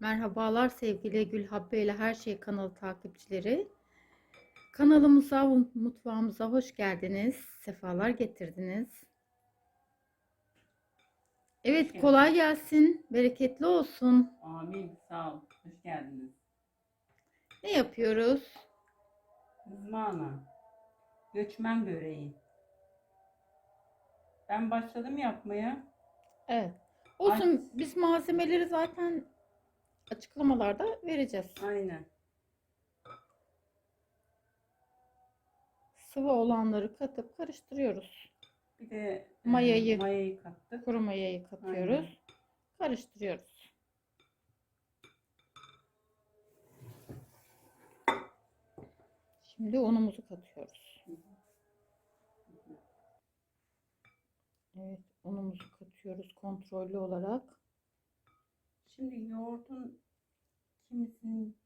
Merhabalar sevgili Gül Habbe ile Her Şey kanalı takipçileri. Kanalımıza, mutfağımıza hoş geldiniz. Sefalar getirdiniz. Evet kolay gelsin. Bereketli olsun. Amin. Sağ ol. Hoş geldiniz. Ne yapıyoruz? Kızmana. Göçmen böreği. Ben başladım yapmaya. Evet. Olsun biz malzemeleri zaten açıklamalarda vereceğiz. Aynen. Sıvı olanları katıp karıştırıyoruz. Bir de e, Mayayı. mayayı kattık. Kuru mayayı katıyoruz. Aynen. Karıştırıyoruz. Şimdi unumuzu katıyoruz. Evet, unumuzu katıyoruz kontrollü olarak. Şimdi yoğurdun kimisinin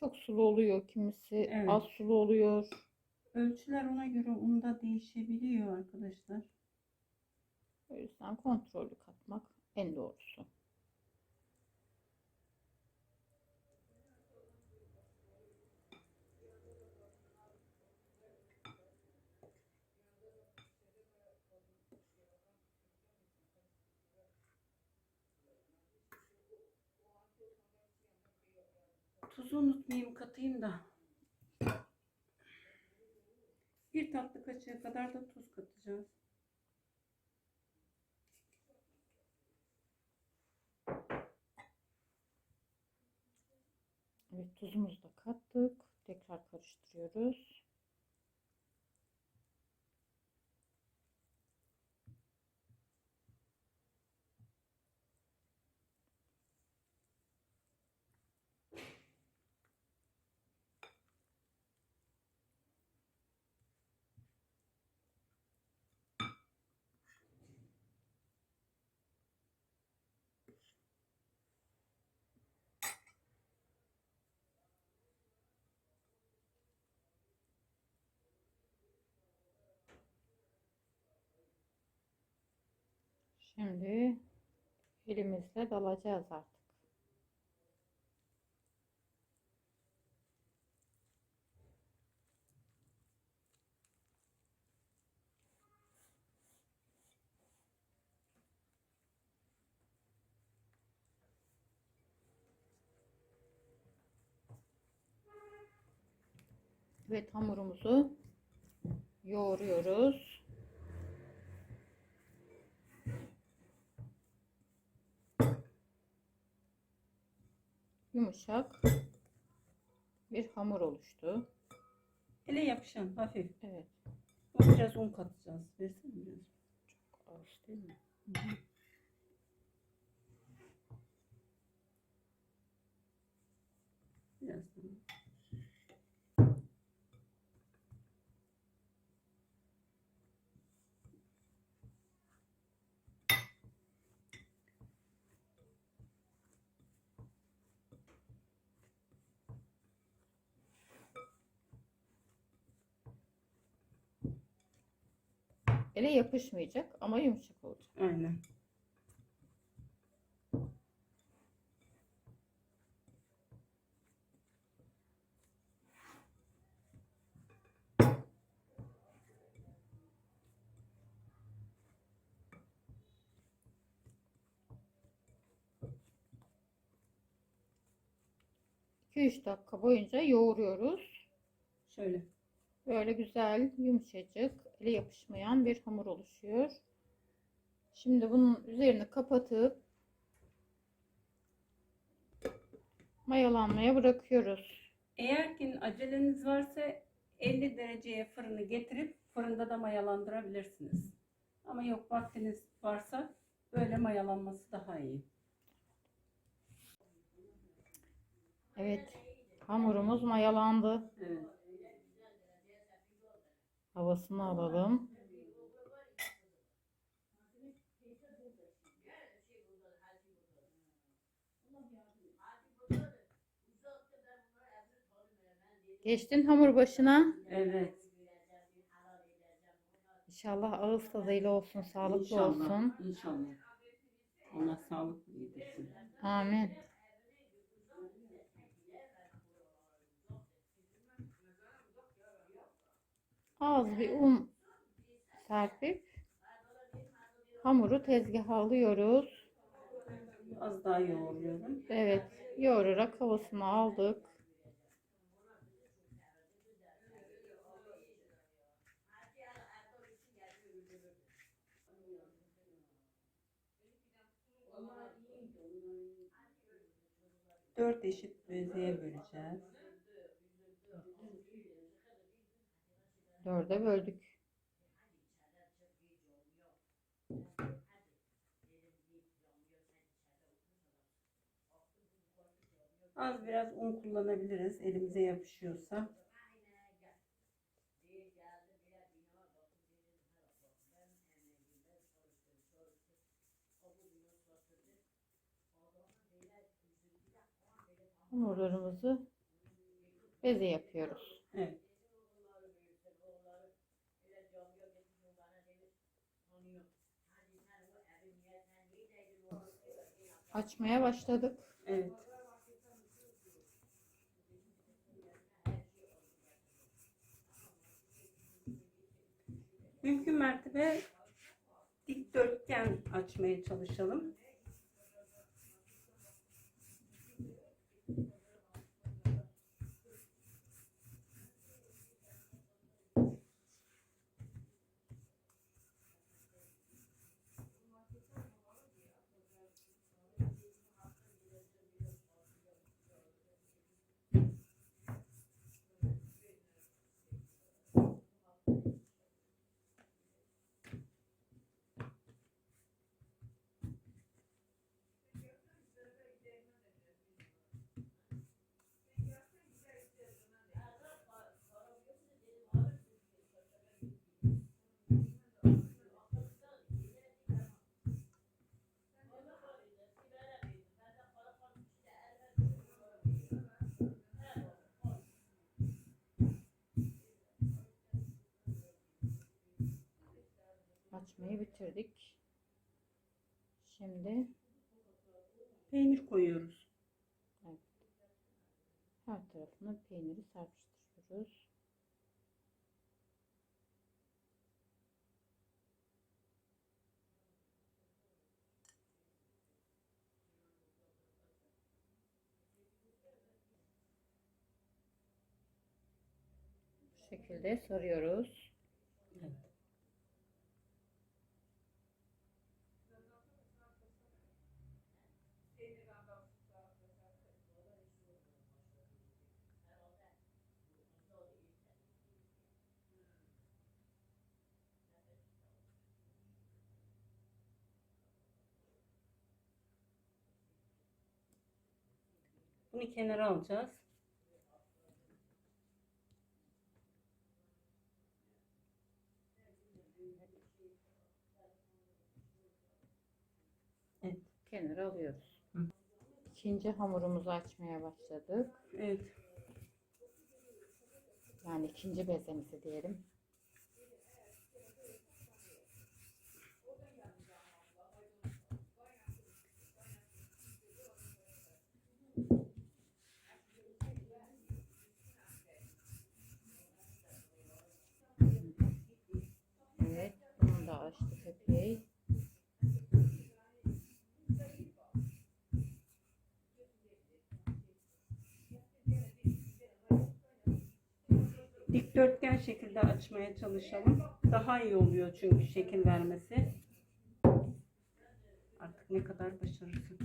Çok sulu oluyor, kimisi Evet. az sulu oluyor. ölçüler ona göre unda değişebiliyor arkadaşlar. O yüzden kontrollü katmak en doğrusu. Tuzu unutmayayım katayım da. Bir tatlı kaşığı kadar da tuz katacağız. Evet, tuzumuzu da kattık. Tekrar karıştırıyoruz. Şimdi elimizle dalacağız artık. Evet hamurumuzu yoğuruyoruz. Yumuşak bir hamur oluştu. Ele yapışan hafif. Evet. Biraz un katacağız. Versene biraz. Az değil mi? Biraz daha. Ele yapışmayacak ama yumuşak olacak. Aynen. İki üç dakika boyunca yoğuruyoruz. Şöyle. Böyle güzel, yumuşacık, ele yapışmayan bir hamur oluşuyor. Şimdi bunun üzerini kapatıp mayalanmaya bırakıyoruz. Eğer ki aceleniz varsa 50 dereceye fırını getirip fırında da mayalandırabilirsiniz. Ama yok vaktiniz varsa böyle mayalanması daha iyi. Evet, hamurumuz mayalandı. Evet. Havasını alalım. Geçtin hamur başına. Evet. İnşallah ağız tadıyla olsun, sağlıklı İnşallah, olsun. İnşallah. Allah sağlık yedirsin. Amin. Az bir un serpip hamuru tezgaha alıyoruz. Az daha yoğuruyorum. Evet, yoğurarak havasını aldık. Dört eşit bezeye böleceğiz. Dörde böldük. Az biraz un kullanabiliriz elimize yapışıyorsa. Hamurlarımızı beze yapıyoruz. Evet. Açmaya başladık. Evet. Mümkün mertebe dikdörtgen açmaya çalışalım. Açmayı bitirdik. Şimdi Peynir koyuyoruz. her tarafına peyniri serpiştiriyoruz. Bu şekilde sarıyoruz. Bunu kenara alacağız. Kenara alıyoruz. Hı. İkinci hamurumuzu açmaya başladık. Evet. Yani ikinci bezemizi diyelim. Evet, bunu da açtık epey. Dikdörtgen şekilde açmaya çalışalım. Daha iyi oluyor çünkü şekil vermesi. Artık ne kadar başarırsak.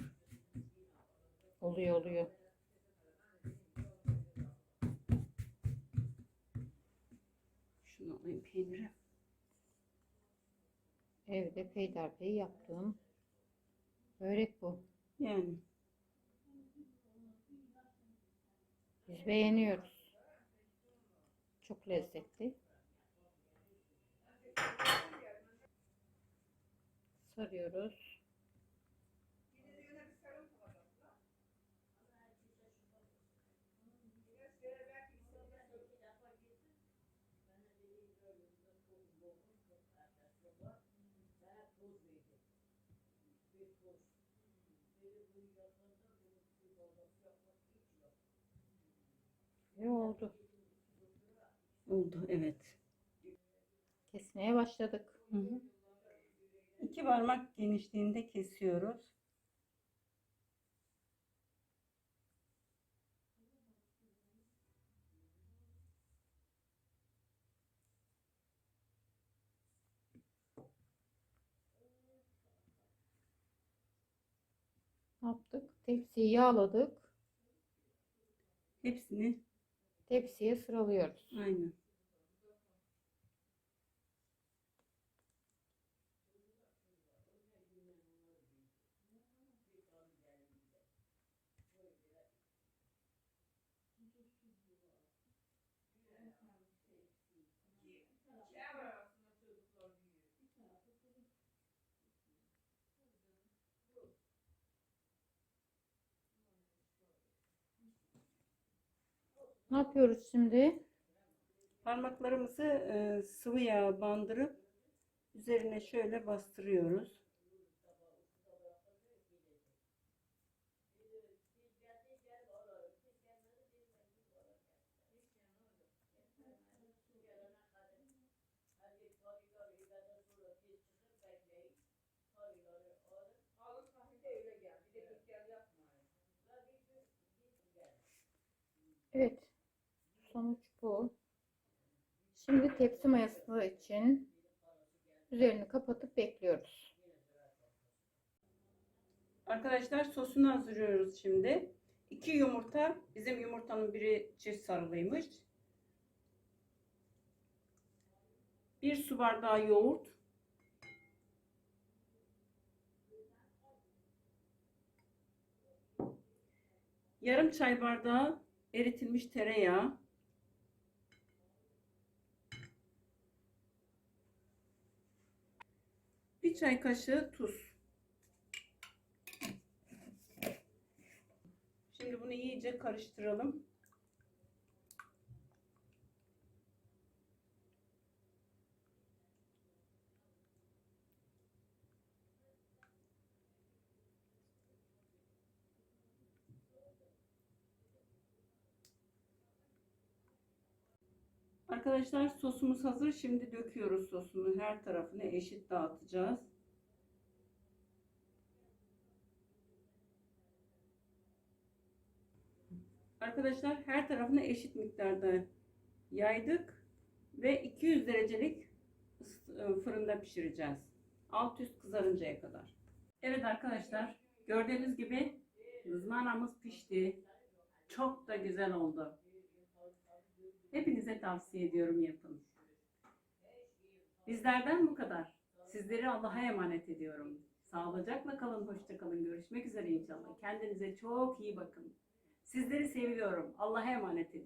Oluyor oluyor. Şunu alayım peyniri. Evde peyderpey yaptığım börek bu. Yani Biz beğeniyoruz. Çok lezzetli. Sarıyoruz. Ne oldu? Oldu evet. Kesmeye başladık. Hı hı. İki parmak genişliğinde kesiyoruz. Ne yaptık? Tepsiyi yağladık. Hepsini Tepsiye sıralıyoruz. aynı. Ne yapıyoruz şimdi? Parmaklarımızı e, sıvı yağ bandırıp üzerine şöyle bastırıyoruz. Evet. Sonuç bu. Şimdi tepsi mayası için üzerini kapatıp bekliyoruz. Arkadaşlar sosunu hazırlıyoruz şimdi. 2 yumurta. Bizim yumurtanın biri çift sarılıymış. 1 su bardağı yoğurt. Yarım çay bardağı eritilmiş tereyağı. Bir çay kaşığı tuz. Şimdi bunu iyice karıştıralım. Arkadaşlar sosumuz hazır. Şimdi döküyoruz sosunu. Her tarafını eşit dağıtacağız. Arkadaşlar her tarafını eşit miktarda yaydık ve 200 derecelik ıs- fırında pişireceğiz. Alt üst kızarıncaya kadar. Evet arkadaşlar gördüğünüz gibi ızmanamız pişti. Çok da güzel oldu. Hepinize tavsiye ediyorum yapın. Bizlerden bu kadar. Sizleri Allah'a emanet ediyorum. Sağlıcakla kalın, hoşça kalın. Görüşmek üzere inşallah. Kendinize çok iyi bakın. Sizleri seviyorum. Allah'a emanet ediyorum.